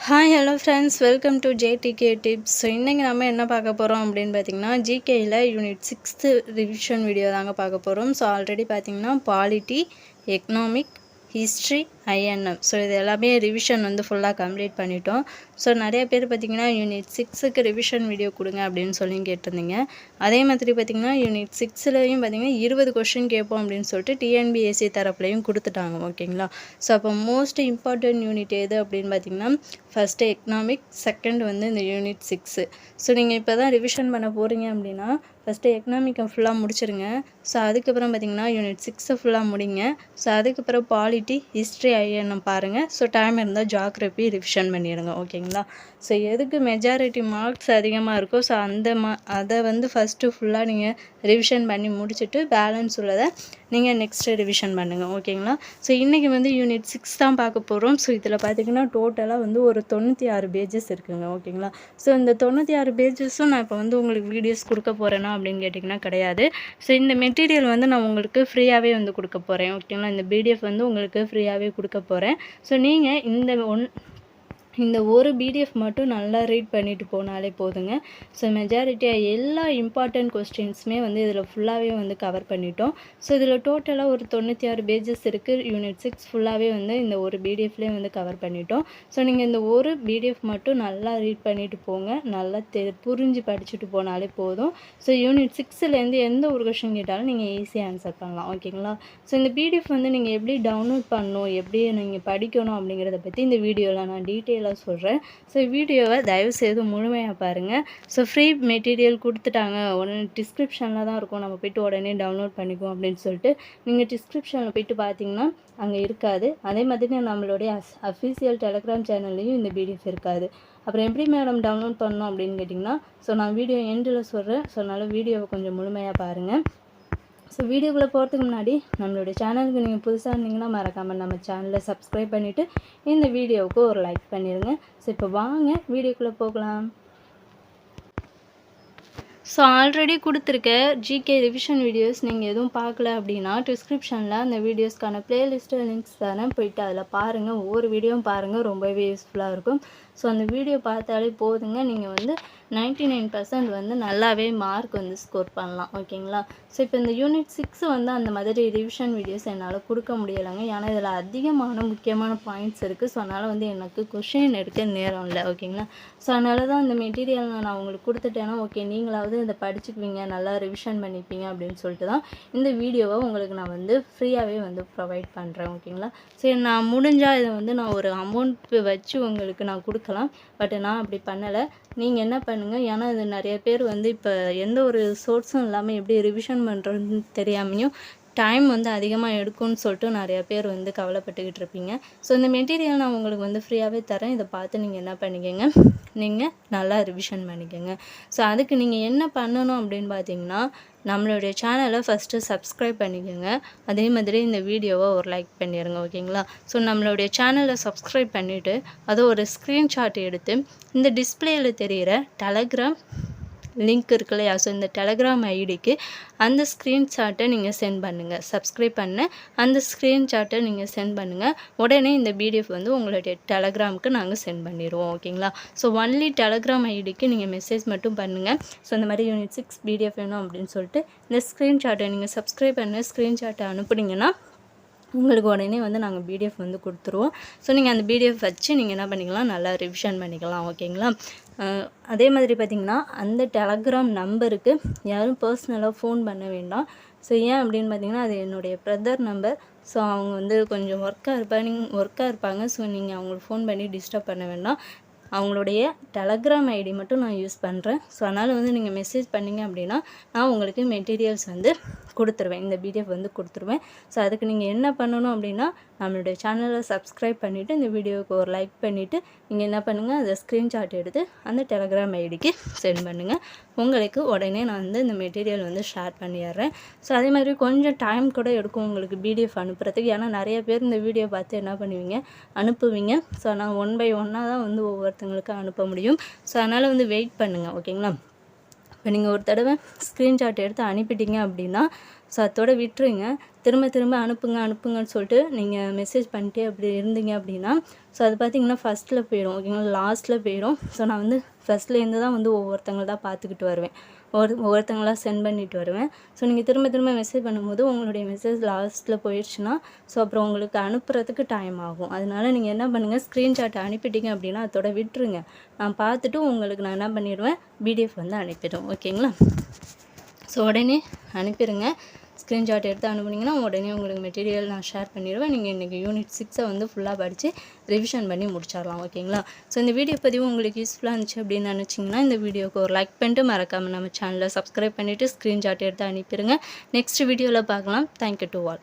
Hi hello friends welcome to JDK tips so இன்றைக்கி நம்ம என்ன பார்க்க போகிறோம் அப்படின்னு பார்த்தீங்கன்னா ஜிகேயில் யூனிட் சிக்ஸ்த்து ரிவிஷன் வீடியோ தாங்க பார்க்க போகிறோம் ஸோ ஆல்ரெடி பார்த்தீங்கன்னா polity economic history INM so இது எல்லாமே ரிவிஷன் வந்து ஃபுல்லாக கம்ப்ளீட் பண்ணிட்டோம். ஸோ நிறைய பேர் பார்த்திங்கன்னா யூனிட் சிக்ஸுக்கு ரிவிஷன் வீடியோ கொடுங்க அப்படின்னு சொல்லி கேட்டிருந்தீங்க. அதே மாதிரி பார்த்திங்கன்னா யூனிட் சிக்ஸ்லையும் பார்த்திங்கன்னா இருபது கொஷின் கேட்போம் அப்படின்னு சொல்லிட்டு டிஎன்பிஎஸ்சி தரப்புலையும் கொடுத்துட்டாங்க ஓகேங்களா? ஸோ அப்போ மோஸ்ட் இம்பார்ட்டன்ட் யூனிட் எது அப்படின்னு பார்த்திங்கன்னா ஃபஸ்ட்டு எக்கனாமிக் செகண்ட் வந்து இந்த யூனிட் சிக்ஸு ஸோ நீங்கள் இப்போ தான் ரிவிஷன் பண்ண போகிறீங்க அப்படின்னா ஃபஸ்ட்டு எக்கனாமிக்கை ஃபுல்லாக முடிச்சிருங்க. ஸோ அதுக்கப்புறம் பார்த்திங்கன்னா யூனிட் சிக்ஸை ஃபுல்லாக முடிங்க. ஸோ அதுக்கப்புறம் பாலிட்டி ஹிஸ்ட்ரி ஐஎன்எம் பாருங்கள் ஸோ டைம் இருந்தால் ஜாக்ரபி ரிவிஷன் பண்ணிடுங்க. ஓகேங்களா ஸோ எதுக்கு மெஜாரிட்டி மார்க்ஸ் அதிகமாக இருக்கோ ஸோ அந்த மா அதை வந்து ஃபஸ்ட்டு ஃபுல்லாக நீங்கள் ரிவிஷன் பண்ணி முடிச்சுட்டு பேலன்ஸ் உள்ளதை நீங்கள் நெக்ஸ்ட்டு ரிவிஷன் பண்ணுங்கள் ஓகேங்களா ஸோ இன்றைக்கி வந்து யூனிட் சிக்ஸ் தான் பார்க்க போகிறோம் ஸோ இதில் பார்த்திங்கன்னா டோட்டலாக வந்து ஒரு தொண்ணூற்றி ஆறு பேஜஸ் இருக்குங்க ஓகேங்களா ஸோ இந்த தொண்ணூற்றி ஆறு பேஜஸும் நான் இப்போ வந்து உங்களுக்கு வீடியோஸ் கொடுக்க போகிறேன்னா அப்படின்னு கேட்டிங்கன்னா கிடையாது. ஸோ இந்த மெட்டீரியல் வந்து நான் உங்களுக்கு ஃப்ரீயாகவே வந்து கொடுக்க போகிறேன் ஓகேங்களா இந்த பிடிஎஃப் வந்து உங்களுக்கு ஃப்ரீயாகவே கொடுக்க போகிறேன் ஸோ நீங்கள் இந்த ஒன் இந்த ஒரு பிடிஎஃப் மட்டும் நல்லா ரீட் பண்ணிட்டு போனாலே போதுங்க. ஸோ மெஜாரிட்டியாக எல்லா இம்பார்ட்டண்ட் கொஸ்டின்ஸுமே வந்து இதில் ஃபுல்லாகவே வந்து கவர் பண்ணிட்டோம். ஸோ இதில் டோட்டலாக ஒரு தொண்ணூற்றி ஆறு பேஜஸ் இருக்குது யூனிட் சிக்ஸ் ஃபுல்லாகவே வந்து இந்த ஒரு பிடிஎஃப்லேயே வந்து கவர் பண்ணிட்டோம். ஸோ நீங்கள் இந்த ஒரு பிடிஎஃப் மட்டும் நல்லா ரீட் பண்ணிட்டு போங்க. நல்லா தெ புரிஞ்சு படிச்சுட்டு போனாலே போதும். ஸோ யூனிட் சிக்ஸ்லேருந்து எந்த ஒரு கொஷின் கேட்டாலும் நீங்கள் ஈஸியாக ஆன்சர் பண்ணலாம். ஓகேங்களா ஸோ இந்த பிடிஎஃப் வந்து நீங்கள் எப்படி டவுன்லோட் பண்ணணும் எப்படி நீங்கள் படிக்கணும் அப்படிங்கிறத பற்றி இந்த வீடியோவில் நான் டீட்டெயிலாக டீட்டெயிலாக சொல்கிறேன் ஸோ வீடியோவை தயவுசெய்து முழுமையாக பாருங்கள் ஸோ ஃப்ரீ மெட்டீரியல் கொடுத்துட்டாங்க. உடனே டிஸ்கிரிப்ஷனில் தான் இருக்கும். நம்ம போய்ட்டு உடனே டவுன்லோட் பண்ணிக்குவோம் அப்படின்னு சொல்லிட்டு. நீங்கள் டிஸ்கிரிப்ஷனில் போய்ட்டு பார்த்தீங்கன்னா அங்கே இருக்காது. அதே மாதிரி நம்மளுடைய அஸ் அஃபீஷியல் டெலகிராம் சேனல்லையும் இந்த பிடிஎஃப் இருக்காது. அப்புறம் எப்படி மேடம் டவுன்லோட் பண்ணோம் அப்படின்னு கேட்டிங்கன்னா ஸோ நான் வீடியோ எண்டில் சொல்கிறேன் ஸோ அதனால் வீடியோவை கொஞ்சம் முழுமையாக பாருங்கள் ஸோ வீடியோக்குள்ளே போகிறதுக்கு முன்னாடி நம்மளுடைய சேனலுக்கு நீங்கள் புதுசாக இருந்தீங்கன்னா மறக்காமல் நம்ம சேனலை சப்ஸ்கிரைப் பண்ணிவிட்டு இந்த வீடியோவுக்கு ஒரு லைக் பண்ணிடுங்க ஸோ இப்போ வாங்க வீடியோக்குள்ளே போகலாம். ஸோ ஆல்ரெடி கொடுத்துருக்க ஜிகே ரிவிஷன் வீடியோஸ் நீங்கள் எதுவும் பார்க்கல அப்படின்னா டிஸ்கிரிப்ஷனில் அந்த வீடியோஸ்க்கான பிளேலிஸ்ட்டு லிங்க்ஸ் தரேன் போயிட்டு அதில் பாருங்கள் ஒவ்வொரு வீடியோவும் பாருங்கள் ரொம்பவே யூஸ்ஃபுல்லாக இருக்கும். ஸோ அந்த வீடியோ பார்த்தாலே போதுங்க. நீங்கள் வந்து நைன்ட்டி நைன் பர்சன்ட் வந்து நல்லாவே மார்க் வந்து ஸ்கோர் பண்ணலாம். ஓகேங்களா ஸோ இப்போ இந்த யூனிட் சிக்ஸ் வந்து அந்த மாதிரி ரிவிஷன் வீடியோஸ் என்னால் கொடுக்க முடியலைங்க. ஏன்னா இதில் அதிகமான முக்கியமான பாயிண்ட்ஸ் இருக்குது ஸோ அதனால் வந்து எனக்கு கொஷின் எடுக்க நேரம் இல்லை. ஓகேங்களா ஸோ அதனால தான் இந்த மெட்டீரியல் நான் உங்களுக்கு கொடுத்துட்டேன்னா ஓகே நீங்களாவது இதை படிச்சுக்குவீங்க நல்லா ரிவிஷன் பண்ணிப்பீங்க அப்படின்னு சொல்லிட்டு தான் இந்த வீடியோவை உங்களுக்கு நான் வந்து ஃப்ரீயாகவே வந்து ப்ரொவைட் பண்ணுறேன் ஓகேங்களா சரி நான் முடிஞ்சால் இதை வந்து நான் ஒரு அமௌண்ட் வச்சு உங்களுக்கு நான் கொடுக்கலாம். பட் நான் அப்படி பண்ணலை. நீங்கள் என்ன பண்ணுங்கள் ஏன்னா இது நிறைய பேர் வந்து இப்போ எந்த ஒரு சோர்ஸும் இல்லாமல் எப்படி ரிவிஷன் பண்ணுறதுன்னு தெரியாமையும் டைம் வந்து அதிகமாக எடுக்கும்னு சொல்லிட்டு நிறையா பேர் வந்து கவலைப்பட்டுக்கிட்டு இருப்பீங்க. ஸோ இந்த மெட்டீரியல் நான் உங்களுக்கு வந்து ஃப்ரீயாகவே தரேன். இதை பார்த்து நீங்கள் என்ன பண்ணிக்கோங்க? நீங்கள் நல்லா ரிவிஷன் பண்ணிக்கோங்க. ஸோ அதுக்கு நீங்கள் என்ன பண்ணணும் அப்படின்னு பார்த்தீங்கன்னா நம்மளுடைய சேனலை ஃபஸ்ட்டு சப்ஸ்கிரைப் பண்ணிக்கோங்க. அதே மாதிரி இந்த வீடியோவை ஒரு லைக் பண்ணிடுங்க ஓகேங்களா? ஸோ நம்மளுடைய சேனலை சப்ஸ்கிரைப் பண்ணிவிட்டு அதை ஒரு ஸ்க்ரீன்ஷாட் எடுத்து இந்த டிஸ்பிளேயில் தெரிகிற டெலகிராம் லிங்க் இருக்கு இல்லையா ஸோ இந்த டெலகிராம் ஐடிக்கு அந்த ஸ்க்ரீன்ஷாட்டை நீங்கள் சென்ட் பண்ணுங்கள் சப்ஸ்கிரைப் பண்ண. அந்த ஸ்க்ரீன்ஷாட்டை நீங்கள் சென்ட் பண்ணுங்கள் உடனே இந்த பிடிஎஃப் வந்து உங்களுடைய டெலகிராமுக்கு நாங்கள் சென்ட் பண்ணிடுவோம் ஓகேங்களா ஸோ ஒன்லி டெலகிராம் ஐடிக்கு நீங்கள் மெசேஜ் மட்டும் பண்ணுங்கள் ஸோ இந்த மாதிரி யூனிட் சிக்ஸ் பிடிஎஃப் வேணும் அப்படின்னு சொல்லிட்டு இந்த ஸ்க்ரீன்ஷாட்டை நீங்கள் சப்ஸ்கிரைப் பண்ண ஸ்க்ரீன்ஷாட்டை அனுப்புனீங்கன்னா உங்களுக்கு உடனே வந்து நாங்கள் பிடிஎஃப் வந்து கொடுத்துருவோம். ஸோ நீங்கள் அந்த பிடிஎஃப் வச்சு நீங்கள் என்ன பண்ணிக்கலாம்? நல்லா ரிவிஷன் பண்ணிக்கலாம் ஓகேங்களா? அதே மாதிரி பார்த்திங்கன்னா அந்த டெலகிராம் நம்பருக்கு யாரும் பர்சனலாக ஃபோன் பண்ண வேண்டாம். ஸோ ஏன் அப்படின்னு பார்த்தீங்கன்னா அது என்னுடைய ப்ரதர் நம்பர் ஸோ அவங்க வந்து கொஞ்சம் ஒர்க்காக இருப்பாங்க ஒர்க்காக இருப்பாங்க. ஸோ நீங்கள் அவங்களுக்கு ஃபோன் பண்ணி டிஸ்டர்ப் பண்ண வேண்டாம். அவங்களுடைய டெலகிராம் ஐடி மட்டும் நான் யூஸ் பண்ணுறேன் ஸோ அதனால் வந்து நீங்கள் மெசேஜ் பண்ணிங்க அப்படின்னா நான் உங்களுக்கு மெட்டீரியல்ஸ் வந்து கொடுத்துருவேன். இந்த பிடிஎஃப் வந்து கொடுத்துருவேன். ஸோ அதுக்கு நீங்கள் என்ன பண்ணணும் அப்படின்னா நம்மளுடைய சேனலை சப்ஸ்கிரைப் பண்ணிவிட்டு இந்த வீடியோவுக்கு ஒரு லைக் பண்ணிவிட்டு நீங்கள் என்ன பண்ணுங்கள் அதை ஸ்க்ரீன்ஷாட் எடுத்து அந்த டெலகிராம் ஐடிக்கு சென்ட் பண்ணுங்கள் உங்களுக்கு உடனே நான் வந்து இந்த மெட்டீரியல் வந்து ஷேர் பண்ணிடுறேன். ஸோ அதே மாதிரி கொஞ்சம் டைம் கூட எடுக்கும் உங்களுக்கு பிடிஎஃப் அனுப்புகிறதுக்கு ஏன்னா நிறைய பேர் இந்த வீடியோ பார்த்து என்ன பண்ணுவீங்க? அனுப்புவீங்க. ஸோ நான் ஒன் பை ஒன்னாக தான் வந்து ஒவ்வொருத்தங்களுக்கு அனுப்ப முடியும். ஸோ அதனால் வந்து வெயிட் பண்ணுங்கள் ஓகேங்களா இப்போ நீங்கள் ஒரு தடவை ஸ்க்ரீன்ஷாட் எடுத்து அனுப்பிட்டீங்க அப்படின்னா ஸோ அதோட விட்டுருங்க. திரும்ப திரும்ப அனுப்புங்க அனுப்புங்கன்னு சொல்லிட்டு நீங்கள் மெசேஜ் பண்ணிட்டே அப்படி இருந்தீங்க அப்படின்னா ஸோ அது பார்த்தீங்கன்னா ஃபஸ்ட்டில் போயிடும். ஓகேங்களா? லாஸ்ட்டில் போயிடும். ஸோ நான் வந்து ஃபஸ்ட்லேருந்து தான் வந்து ஒவ்வொருத்தங்கள தான் பார்த்துக்கிட்டு வருவேன். ஒரு ஒவ்வொருத்தங்களா சென்ட் பண்ணிட்டு வருவேன். ஸோ நீங்கள் திரும்ப திரும்ப மெசேஜ் பண்ணும்போது உங்களுடைய மெசேஜ் லாஸ்ட்டில் போயிடுச்சுன்னா ஸோ அப்புறம் உங்களுக்கு அனுப்புறதுக்கு டைம் ஆகும். அதனால் நீங்கள் என்ன பண்ணுங்கள் ஸ்க்ரீன்ஷாட் அனுப்பிட்டீங்க அப்படின்னா அதோட விட்டுருங்க. நான் பார்த்துட்டு உங்களுக்கு நான் என்ன பண்ணிடுவேன் பிடிஎஃப் வந்து அனுப்பிடுவேன். ஓகேங்களா ஸோ உடனே அனுப்பிடுங்க. ஸ்க்ரீன்ஷாட் எடுத்து அனுப்புனீங்கன்னா உடனே உங்களுக்கு மெட்டீரியல் நான் ஷேர் பண்ணிடுவேன். நீங்கள் இன்றைக்கி யூனிட் சிக்ஸை வந்து ஃபுல்லாக படித்து ரிவிஷன் பண்ணி முடிச்சிடலாம் ஓகேங்களா ஸோ இந்த வீடியோ பதிவு உங்களுக்கு யூஸ்ஃபுல்லாக இருந்துச்சு அப்படின்னு நினச்சிங்கன்னா இந்த வீடியோக்கு ஒரு லைக் பண்ணிட்டு மறக்காமல் நம்ம சேனலை சப்ஸ்கிரைப் பண்ணிவிட்டு ஸ்க்ரீன்ஷாட் எடுத்து அனுப்பிடுங்க. நெக்ஸ்ட் வீடியோவில் பார்க்கலாம். Thank you to all